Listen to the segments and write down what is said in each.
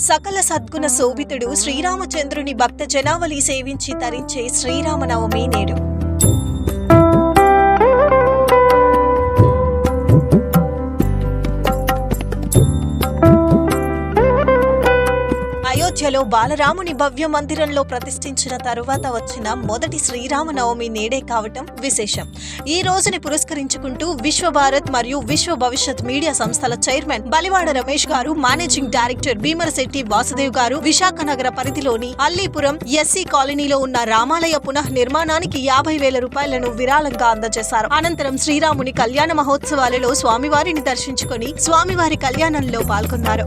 సకల సద్గుణ శోభితుడు శ్రీరామచంద్రుని భక్త జనావళి సేవించి తరించే శ్రీరామనవమి నేడు. అయోధ్యలో బాలరాముని భవ్య మందిరంలో ప్రతిష్ఠించిన తరువాత వచ్చిన మొదటి శ్రీరామనవమి నేడే కావటం విశేషం. ఈ రోజుని పురస్కరించుకుంటూ విశ్వభారత్ మరియు విశ్వ భవిష్యత్ మీడియా సంస్థల చైర్మన్ బలివాడ రమేష్ గారు మేనేజింగ్ డైరెక్టర్ భీమరశెట్టి వాసుదేవ్ గారు విశాఖ నగర పరిధిలోని అల్లీపురం ఎస్సీ కాలనీలో ఉన్న రామాలయ పునః నిర్మాణానికి యాభై వేల రూపాయలను విరాళంగా అందజేశారు. అనంతరం శ్రీరాముని కళ్యాణ మహోత్సవాలలో స్వామివారిని దర్శించుకొని స్వామివారి కళ్యాణంలో పాల్గొన్నారు.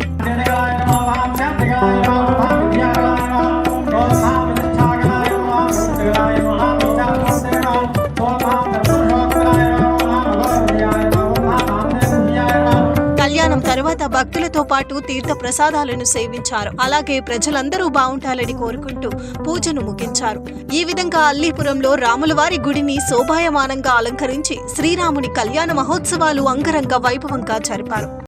తర్వాత భక్తులతో పాటు తీర్థ ప్రసాదాలను సేవించారు. అలాగే ప్రజలందరూ బాగుంటాలని కోరుకుంటూ పూజను ముగించారు. ఈ విధంగా అల్లీపురంలో రాములవారి గుడిని శోభాయమానంగా అలంకరించి శ్రీరాముని కళ్యాణ మహోత్సవాలు అంగరంగ వైభవంగా జరిపారు.